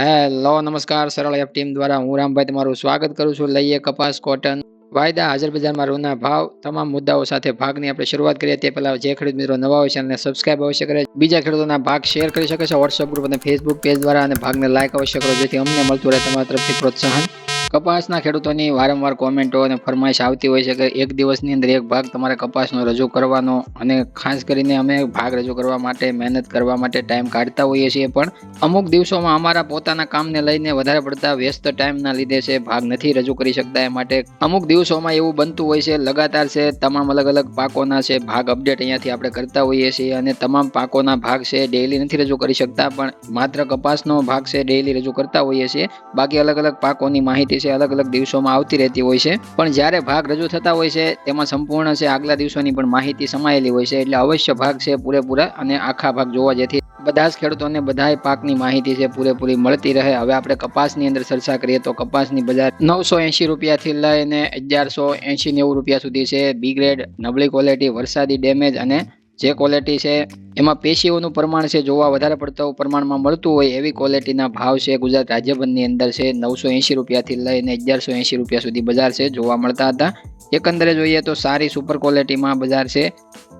Hello, નમસ્કાર, સરળ app team દ્વારા હું રામભાઈ તમારું સ્વાગત કરું છું. લઈએ કપાસ કોટન વાયદા, હાજર બજારમાં રૂના ભાવ, તમામ મુદ્દાઓ સાથે ભાગની આપણે શરૂઆત કરીએ. તે પહેલાં જે ખેડૂત મિત્રો નવા હોય છે અને સબસ્ક્રાઇબ અવશ્ય કરે. બીજા ખેડૂતોના ભાગ શેર કરી શકે છે. વોટ્સઅપ ગ્રુપ અને ફેસબુક પેજ દ્વારા અને ભાગને લાઇક અવશ્ય કરો, જેથી અમને મળતું રહે તમારા તરફથી પ્રોત્સાહન. કપાસના ખેડૂતોની વારંવાર કોમેન્ટો અને ફરમાઈશ આવતી હોય છે કે એક દિવસની અંદર એક ભાગ તમારે કપાસનો રજૂ કરવાનો અને ખાસ કરીને અમે ભાગ રજૂ કરવા માટે, મહેનત કરવા માટે ટાઈમ કાઢતા હોઈએ છીએ. પણ અમુક દિવસોમાં અમારા પોતાના કામને લઈને વધારે પડતા વ્યસ્ત ટાઈમના લીધે છે, ભાગ નથી રજૂ કરી શકતા એ માટે. અમુક દિવસોમાં એવું બનતું હોય છે, લગાતાર છે, તમામ અલગ અલગ પાકોના છે, ભાગ અપડેટ અહીંયાથી આપણે કરતા હોઈએ છીએ અને તમામ પાકોના ભાગ છે ડેઇલી નથી રજૂ કરી શકતા, પણ માત્ર કપાસનો ભાગ છે ડેઇલી રજૂ કરતા હોઈએ છીએ. બાકી અલગ અલગ પાકોની માહિતી છે, અલગ અલગ દિવસોમાં આવતી રહેતી હોય છે. પણ જ્યારે ભાગ રજૂ થતા હોય છે, તેમાં સંપૂર્ણ છે, આગલા દિવસોની પણ માહિતી સમાયેલી હોય છે, એટલે અવશ્ય ભાગ છે, પૂરેપૂરા અને આખા ભાગ જોવા જેથી બધા જ ખેડૂતોને બધાય પાકની માહિતી છે, પૂરેપૂરી મળતી રહે. હવે આપણે કપાસની અંદર ચર્ચા કરીએ તો કપાસની બજાર નવસો એંશી રૂપિયાથી લઈને અગિયારસો એંશી નેવું રૂપિયા સુધી છે. બી ગ્રેડ નબળી ક્વોલિટી વરસાદી ડેમેજ અને જે ક્વોલિટી છે, એમાં પેશીઓનું પ્રમાણ છે, જોવા વધારે પડતું પ્રમાણમાં મળતું હોય એવી ક્વોલિટીના ભાવ છે. ગુજરાત રાજ્યભરની અંદર છે, નવસો એંશી રૂપિયાથી લઈને અગિયારસો એંશી રૂપિયા સુધી બજાર છે, જોવા મળતા હતા. એકંદરે જોઈએ તો સારી સુપર ક્વોલિટીમાં બજાર છે.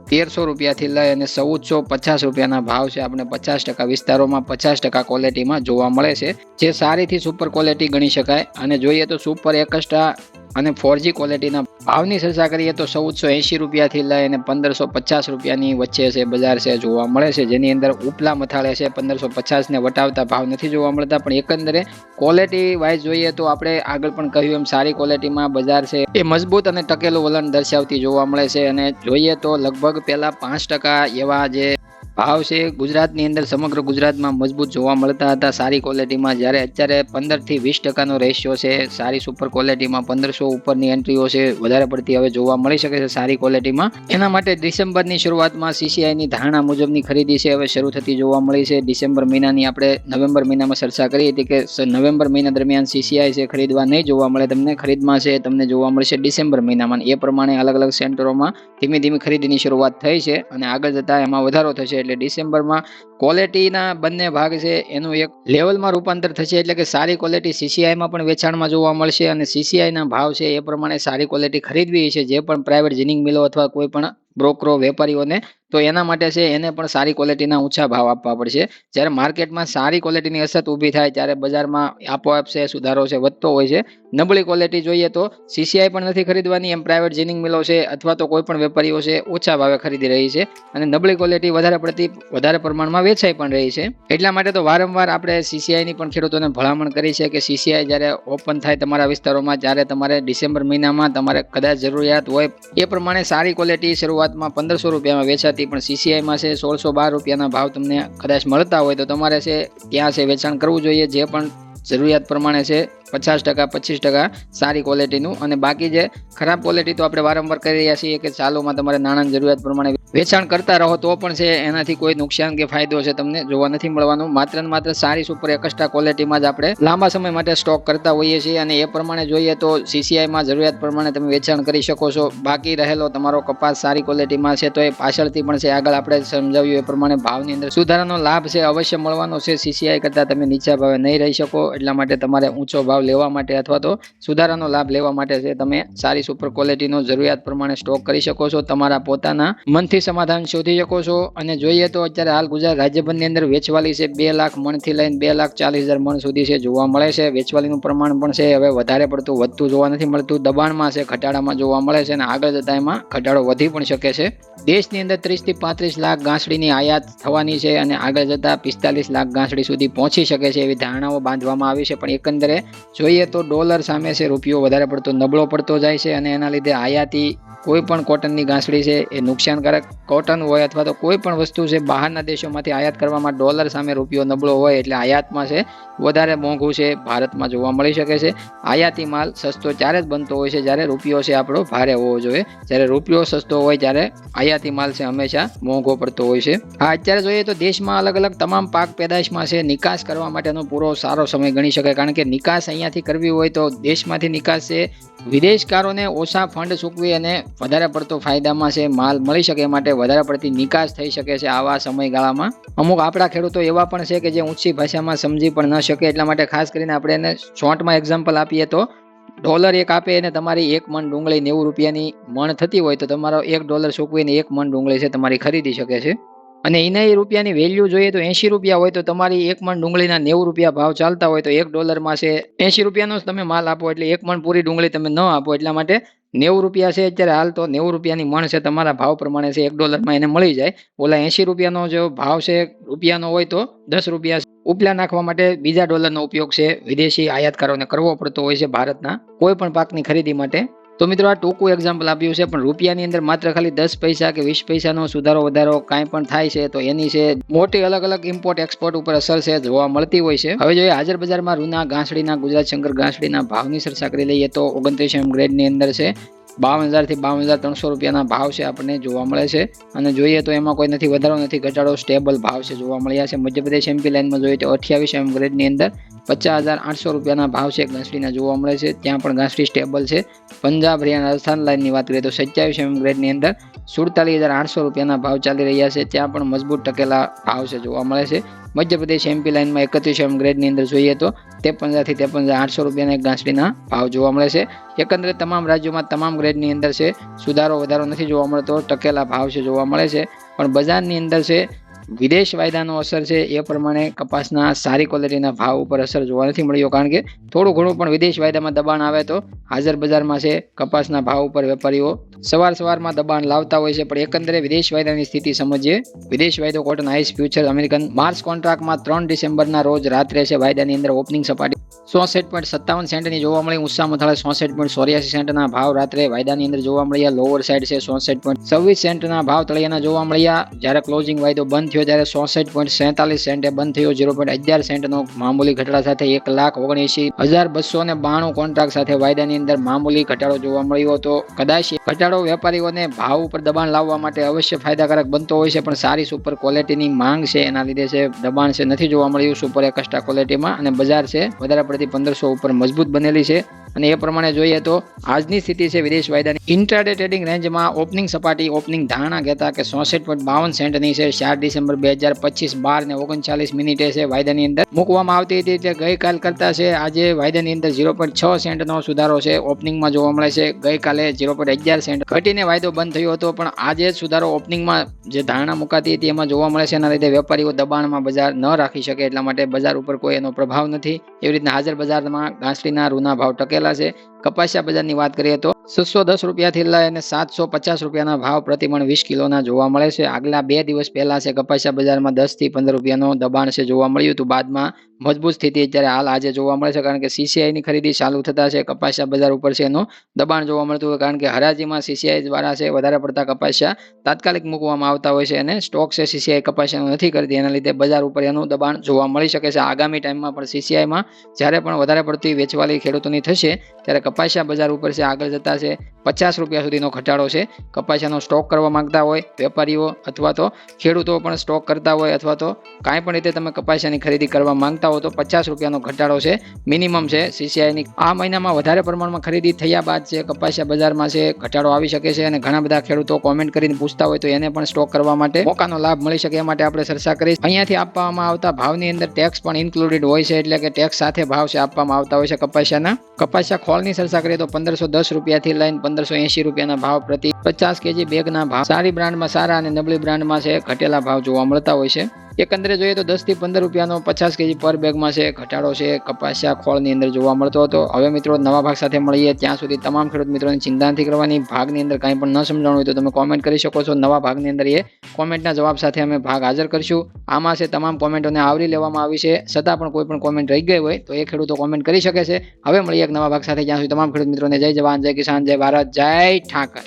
તેરસો રૂપિયાથી લઈ અને ચૌદસો પચાસ રૂપિયાના ભાવ છે. આપણે પચાસ ટકા વિસ્તારોમાં પચાસ ટકા ક્વોલિટીમાં જોવા મળે છે. જે સારીથી સુપર ક્વોલિટી ગણી શકાય. અને જોઈએ તો સુપર એકસ્ટ્રા અને ફોરજી ક્વોલિટીના ભાવની ચર્ચા કરીએ તો ચૌદસો એંશી રૂપિયાથી લઈ અને પંદરસો પચાસ રૂપિયાની વચ્ચે છે, બજાર છે, જોવા મળે છે. જેની અંદર ઉપલા મથાળે છે, પંદરસો પચાસને વટાવતા ભાવ નથી જોવા મળતા. પણ એકંદરે ક્વોલિટી વાઇઝ જોઈએ તો આપણે આગળ પણ કહ્યું એમ, સારી ક્વોલિટીમાં બજાર છે. એ મજબૂત અને ટકેલું વલણ દર્શાવતી જોવા મળે છે. અને જોઈએ તો લગભગ પહેલાં પાંચ ટકા એવા જે ભાવ છે ગુજરાતની અંદર સમગ્ર ગુજરાતમાં મજબૂત જોવા મળતા હતા. સારી ક્વોલિટીમાં જ્યારે અત્યારે પંદરથી વીસ ટકાનો રેશિયો છે. સારી સુપર ક્વોલિટીમાં પંદરસો ઉપરની એન્ટ્રીઓ છે. વધારે પડતી હવે જોવા મળી શકે છે સારી ક્વોલિટીમાં એના માટે ડિસેમ્બરની શરૂઆતમાં સીસીઆઈની ધારણા મુજબની ખરીદી છે. હવે શરૂ થતી જોવા મળી છે. ડિસેમ્બર મહિનાની આપણે નવેમ્બર મહિનામાં ચર્ચા કરી હતી કે નવેમ્બર મહિના દરમિયાન સીસીઆઈ છે ખરીદવા નહીં જોવા મળે તમને ખરીદમાં છે, તમને જોવા મળશે ડિસેમ્બર મહિનામાં. એ પ્રમાણે અલગ અલગ સેન્ટરોમાં ધીમે ધીમે ખરીદીની શરૂઆત થઈ છે અને આગળ જતાં એમાં વધારો થશે એટલે ડિસેમ્બરમાં ક્વોલિટીના બંને ભાગ છે, એનું એક લેવલમાં રૂપાંતર થશે એટલે કે સારી ક્વોલિટી સીસીઆઈમાં પણ વેચાણમાં જોવા મળશે અને સીસીઆઈના ભાવ છે એ પ્રમાણે સારી ક્વોલિટી ખરીદવી છે, જે પણ પ્રાઇવેટ જીનિંગ મિલો અથવા કોઈ પણ બ્રોકરો વેપારીઓને તો એના માટે છે એને પણ સારી ક્વોલિટીના ઊંચા ભાવ આપવા પડશે. જ્યારે માર્કેટમાં સારી ક્વોલિટીની અસર ઊભી થાય, ત્યારે બજારમાં આપોઆપ છે સુધારો છે, વધતો હોય છે. નબળી ક્વોલિટી જોઈએ તો સીસીઆઈ પણ નથી ખરીદવાની, એમ પ્રાઇવેટ જીનિંગ મિલો છે અથવા તો કોઈ પણ વેપારીઓ છે ઓછા ભાવે ખરીદી રહી છે. અને નબળી ક્વોલિટી વધારે પડતી, વધારે પ્રમાણમાં વેચાઈ પણ રહી છે. એટલા માટે તો વારંવાર આપણે સીસીઆઈની પણ ખેડૂતોને ભલામણ કરી છે કે સીસીઆઈ જ્યારે ઓપન થાય તમારા વિસ્તારોમાં, જ્યારે તમારે ડિસેમ્બર મહિનામાં તમારે કદાચ જરૂરિયાત હોય, એ પ્રમાણે સારી ક્વોલિટી શરૂઆતમાં પંદરસો રૂપિયામાં વેચાતી પણ સીસીઆઈમાં છે સોળસો બાર રૂપિયાના ભાવ તમને કદાચ મળતા હોય તો તમારે છે ત્યાં છે વેચાણ કરવું જોઈએ. જે પણ જરૂરિયાત પ્રમાણે છે પચાસ ટકા, પચીસ ટકા સારી ક્વોલિટીનું અને બાકી જે ખરાબ ક્વોલિટી તો આપણે વારંવાર કરી રહ્યા છીએ કે ચાલુમાં તમારે નાણાંની જરૂરિયાત પ્રમાણે વેચાણ કરતા રહો, તો પણ છે, એનાથી કોઈ નુકસાન કે ફાયદો છે તમને જોવા નથી મળવાનું. માત્ર ને માત્ર સારી સુપર એકસ્ટ્રા ક્વોલિટીમાં જ આપણે લાંબા સમય માટે સ્ટોક કરતા હોઈએ છીએ અને એ પ્રમાણે જોઈએ તો સીસીઆઈમાં જરૂરિયાત પ્રમાણે તમે વેચાણ કરી શકો છો. બાકી રહેલો તમારો કપાસ સારી ક્વોલિટીમાં છે, તો એ પાછળથી પણ છે, આગળ આપણે સમજાવ્યું એ પ્રમાણે ભાવની અંદર સુધારાનો લાભ છે, અવશ્ય મળવાનો છે. સીસીઆઈ કરતાં તમે નીચા ભાવે નહીં રહી શકો, એટલા માટે તમારે ઊંચો ભાવ લેવા માટે અથવા તો સુધારાનો લાભ લેવા માટે છે, તમે સારી સુપર ક્વોલિટીનો જરૂરિયાત પ્રમાણે સ્ટોક કરી શકો છો. તમારા પોતાના મનથી સમાધાન શોધી શકો છો. અને જોઈએ તો અત્યારે હાલ ગુજરાત રાજ્યભરની અંદર વેચવાલી છે બે લાખ મણથી લઈને બે લાખ ચાલીસ હજાર મણ સુધી છે જોવા મળે છે. વેચવાલીનું પ્રમાણ પણ છે, હવે વધારે પડતું વધતું જોવા નથી મળતું. દબાણમાં છે, ઘટાડામાં જોવા મળે છે અને આગળ જતા એમાં ઘટાડો વધી પણ શકે છે. દેશની અંદર ત્રીસથી પાંત્રીસ લાખ ગાંસડીની આયાત થવાની છે અને આગળ જતા પિસ્તાલીસ લાખ ગાંસડી સુધી પહોંચી શકે છે એવી ધારણાઓ બાંધવામાં આવી છે. પણ એકંદરે જોઈએ તો ડોલર સામે છે, રૂપિયો વધારે પડતો નબળો પડતો જાય છે અને એના લીધે આયાતી કોઈ પણ કોટનની ગાંસડી છે એ નુકસાનકારક કોટન હોય અથવા તો કોઈ પણ વસ્તુ છે બહારના દેશોમાંથી આયાત કરવામાં ડોલર સામે રૂપિયો નબળો હોય એટલે આયાતમાં છે, વધારે મોંઘું છે, ભારતમાં જોવા મળી શકે છે. આયાતી માલ સસ્તો ત્યારે જ બનતો હોય છે જ્યારે રૂપિયો છે આપણો ભારે હોવો જોઈએ. જ્યારે રૂપિયો સસ્તો હોય ત્યારે આયાતી માલ છે હંમેશા મોંઘો પડતો હોય છે. હા, અત્યારે જોઈએ તો દેશમાં અલગ અલગ તમામ પાક પેદાશમાં છે. નિકાસ કરવા માટેનો પૂરો સારો સમય ગણી શકાય. કારણ કે નિકાસ અહીંયાથી કરવી હોય તો દેશમાંથી નિકાસ છે. વિદેશકારોને ઓછા ફંડ ચૂકવી અને વધારે પડતો ફાયદામાં છે, માલ મળી શકે માટે વધારે પડતી નિકાસ થઈ શકે છે આવા સમયગાળામાં. અમુક આપણા ખેડૂતો એવા પણ છે કે જે ઊંચી ભાષામાં સમજી પણ ન શકે એટલા માટે ખાસ કરીને આપણે એને શોર્ટમાં એક્ઝામ્પલ આપીએ તો, ડોલર એક આપે અને તમારી એક મણ ડુંગળી નેવું રૂપિયાની મણ થતી હોય તો તમારો એક ડોલર ચૂકવીને એક મણ ડુંગળી છે તમારી ખરીદી શકે છે. અને એના એ રૂપિયાની વેલ્યુ જોઈએ તો એંશી રૂપિયા હોય તો તમારી એક મણ ડુંગળીના નેવું રૂપિયા ભાવ ચાલતા હોય તો એક ડોલરમાં છે એંશી રૂપિયાનો જ તમે માલ આપો એટલે એક મણ પૂરી ડુંગળી તમે ન આપો એટલા માટે નેવું રૂપિયા છે અત્યારે હાલ તો નેવું રૂપિયાની મણ છે તમારા ભાવ પ્રમાણે છે એક ડોલરમાં એને મળી જાય. ઓલા એંશી રૂપિયાનો જો ભાવ છે રૂપિયાનો હોય તો દસ રૂપિયા ઉપલા નાખવા માટે બીજા ડોલરનો ઉપયોગ છે વિદેશી આયાતકારોને કરવો પડતો હોય છે ભારતના કોઈ પણ પાકની ખરીદી માટે. તો મિત્રો આ ટૂંકું એક્ઝામ્પલ આપ્યું છે, પણ રૂપિયાની અંદર માત્ર ખાલી દસ પૈસા કે વીસ પૈસાનો સુધારો વધારો કાંઈ પણ થાય છે, તો એની છે મોટી અલગ અલગ ઇમ્પોર્ટ એક્સપોર્ટ ઉપર અસર છે, જોવા મળતી હોય છે. હવે જોઈએ હાજર બજારમાં રૂના ઘાસડીના ગુજરાત શંકર ઘાસડીના ભાવની ચર્ચા કરી લઈએ તો ઓગણત્રીસ એમ ગ્રેડની અંદર છે. બાવન હજારથી બાવન હજાર ત્રણસો રૂપિયાના ભાવ છે આપણને જોવા મળે છે. અને જોઈએ તો એમાં કોઈ નથી, વધારો નથી, ઘટાડો સ્ટેબલ ભાવ છે જોવા મળ્યા છે. મધ્યપ્રદેશ એમપી લાઇનમાં જોઈએ તો અઠ્યાવીસ એમ ગ્રેડની અંદર પચાસ હજાર આઠસો રૂપિયાના ભાવ છે ઘાસડીના જોવા મળે છે. ત્યાં પણ ઘાસડી સ્ટેબલ છે. પંજાબ, હરિયાણા, રાજસ્થાન લાઇનની વાત કરીએ તો સત્યાવીસ એમ ગ્રેડની અંદર સુડતાલીસ હજાર આઠસો રૂપિયાના ભાવ ચાલી રહ્યા છે. ત્યાં પણ મજબૂત ટકેલા ભાવ છે જોવા મળે છે. મધ્યપ્રદેશ એમપી લાઇનમાં એકત્રીસ એમ ગ્રેડની અંદર જોઈએ તો ત્રેપન હજારથી ત્રેપન હજાર આઠસો રૂપિયાના એક ઘાસડીના ભાવ જોવા મળે છે. એકંદરે તમામ રાજ્યોમાં તમામ ગ્રેડની અંદર છે. સુધારો વધારો નથી જોવા મળતો, ટકેલા ભાવ છે જોવા મળે છે. પણ બજારની અંદર છે, વિદેશ વાયદાનો અસર છે, એ પ્રમાણે કપાસના સારી ક્વોલિટીના ભાવ ઉપર અસર જોવા નથી મળ્યો. કારણ કે થોડું ઘણું પણ વિદેશ વાયદામાં દબાણ આવે તો હાજર બજારમાં છે, કપાસના ભાવ ઉપર વેપારીઓ સવાર સવારમાં દબાણ લાવતા હોય છે, પણ એકંદરે વિદેશ વાયદાની સ્થિતિ સમજીએ. વિદેશ વાયદો cotton ICE future American March કોન્ટ્રાક્ટમાં ત્રણ ડિસેમ્બરના રોજ રાત્રે છે, વાયદાની અંદર ઓપનિંગ સપાટી. ચોસઠ પોઈન્ટ સત્તાવન સેન્ટની જોવા મળી, ઊંચા મથાળે ચોસઠ પોઈન્ટ ચોર્યાસી સેન્ટના ભાવ રાત્રે વાયદાની અંદર જોવા મળ્યા લોઅર સાઇડ છે, ચોસઠ પોઈન્ટ છવ્વીસ સેન્ટના ભાવ તળિયાના જોવા મળ્યા. જ્યારે ક્લોઝિંગ વાયદો બંધ થયો, ત્યારે ચોસઠ પોઈન્ટ સેતાલીસ સેન્ટે બંધ થયો ઝીરો પોઈન્ટ અગિયાર સેન્ટનો મામૂલી ઘટાડા સાથે એક લાખ ઓગણએંશી હજાર બસો ને બાણું કોન્ટ્રાક્ટ સાથે વાયદાની અંદર મામૂલી ઘટાડો જોવા મળ્યો હતો. કદાચ એ ઘટાડો વેપારીઓને ભાવ ઉપર દબાણ લાવવા માટે અવશ્ય ફાયદાકારક બનતો હોય છે, પણ સારી સુપર ક્વોલિટીની માંગ છે એના લીધે છે, દબાણ છે, નથી જોવા મળ્યું. સુપર એકસ્ટ્રા ક્વોલિટીમાં અને બજાર છે, વધારે પડતી પંદરસો ઉપર મજબૂત બનેલી છે. અને એ પ્રમાણે જોઈએ તો આજની સ્થિતિ છે વિદેશ વાયદાની. ઇન્ટ્રાડે ટ્રેડિંગ રેન્જમાં ઓપનિંગ સપાટી ઓપનિંગ ધારણા કહેતા કે ચોસઠ પોઈન્ટ બાવન સેન્ટની છે. ચાર ડિસેમ્બર બે હજાર પચીસ બાર ને ઓગણચાલીસ મિનિટે છે વાયદાની અંદર. મૂકવામાં આવતી હતી તે ગઈકાલ કરતા છે. આજે વાયદાની અંદર ઝીરો પોઈન્ટ છ સેન્ટનો સુધારો છે. ઓપનિંગમાં જોવા મળે છે, ગઈકાલે ઝીરો પોઈન્ટ અગિયાર સેન્ટ. ઘટીને વાયદો બંધ થયો હતો, પણ આજે સુધારો ઓપનિંગમાં જે ધારણા મુકાતી હતી એમાં જોવા મળે છે. એના લીધે વેપારીઓ દબાણમાં બજાર ન રાખી શકે, એટલા માટે બજાર ઉપર કોઈ એનો પ્રભાવ નથી. એવી રીતના હાજર બજારમાં ઘાસડીના રૂના ભાવ ટકેલા છે. કપાસિયા બજારની વાત કરીએ તો છસો દસ રૂપિયાથી લઈને સાતસો પચાસ રૂપિયાના ભાવ પ્રતિમણ વીસ કિલોના જોવા મળે છે. આગલા બે દિવસ પહેલાં છે કપાસિયા બજારમાં દસથી પંદર રૂપિયાનો દબાણ છે જોવા મળ્યું હતું. બાદમાં મજબૂત સ્થિતિ અત્યારે હાલ આજે જોવા મળે છે કારણ કે સીસીઆઈની ખરીદી ચાલુ થતા છે. કપાસિયા બજાર ઉપર છે એનું દબાણ જોવા મળતું હોય કારણ કે હરાજીમાં સીસીઆઈ દ્વારા છે વધારે પડતા કપાસિયા તાત્કાલિક મૂકવામાં આવતા હોય છે અને સ્ટોક છે સીસીઆઈ કપાસિયાનું નથી કરતી. એના લીધે બજાર ઉપર એનું દબાણ જોવા મળી શકે છે. આગામી ટાઈમમાં પણ સીસીઆઈમાં જ્યારે પણ વધારે પડતી વેચવાલી ખેડૂતોની થશે ત્યારે કપાસિયા બજાર ઉપર છે, આગળ જતા છે. પચાસ રૂપિયા સુધીનો ઘટાડો છે. કપાસિયાનો સ્ટોક કરવા માંગતા હોય વેપારીઓ અથવા તો ખેડૂતો પણ સ્ટોક કરતા હોય અથવા તો કાંઈ પણ રીતે તમે કપાસિયાની ખરીદી કરવા માંગતા હો તો પચાસ રૂપિયાનો ઘટાડો છે. મિનિમમ છે. સીસીઆઈની આ મહિનામાં વધારે પ્રમાણમાં ખરીદી થયા બાદ છે, કપાસિયા બજારમાં છે, ઘટાડો આવી શકે છે અને ઘણા બધા ખેડૂતો કોમેન્ટ કરીને પૂછતા હોય તો એને પણ સ્ટોક કરવા માટે મોકાનો લાભ મળી શકે, એ માટે આપણે ચર્ચા કરી. અહીંયાથી આપવામાં આવતા ભાવની અંદર ટેક્સ પણ ઇન્ક્લુડેડ હોય છે, એટલે કે ટેક્સ સાથે ભાવ છે, આપવામાં આવતા હોય છે કપાસિયાના. કપાસિયા ખોળની ચર્ચા કરીએ તો પંદરસો દસ રૂપિયાથી લઈને પંદરસો એંશી રૂપિયાના ભાવ પ્રતિ પચાસ કેજી બેગના ભાવ. સારી બ્રાન્ડમાં સારા અને નબળી બ્રાન્ડમાં છે, ઘટેલા ભાવ જોવા મળતા હોય છે. એકંદરે જોઈએ તો દસથી પંદર રૂપિયાનો પચાસ કેજી પર બેગમાં છે, ઘટાડો છે, કપાસિયા ખોળની અંદર જોવા મળતો હતો. હવે મિત્રો નવા ભાગ સાથે મળીએ. ત્યાં સુધી તમામ ખેડૂત મિત્રોની ચિંતા નથી કરવાની ભાગની અંદર કાંઈ પણ ન સમજાણું હોય તો તમે કોમેન્ટ કરી શકો છો. નવા ભાગની અંદર એ કોમેન્ટના જવાબ સાથે અમે ભાગ હાજર કરીશું. આમાં છે તમામ કોમેન્ટોને આવરી લેવામાં આવી છે. છતાં પણ કોઈ પણ કોમેન્ટ રહી ગઈ હોય તો એ ખેડૂતો કોમેન્ટ કરી શકે છે. હવે મળીએ એક નવા ભાગ સાથે. જ્યાં સુધી તમામ ખેડૂત મિત્રોને જય જવાન, જય કિસાન, જય ભારત, જય ઠાકર.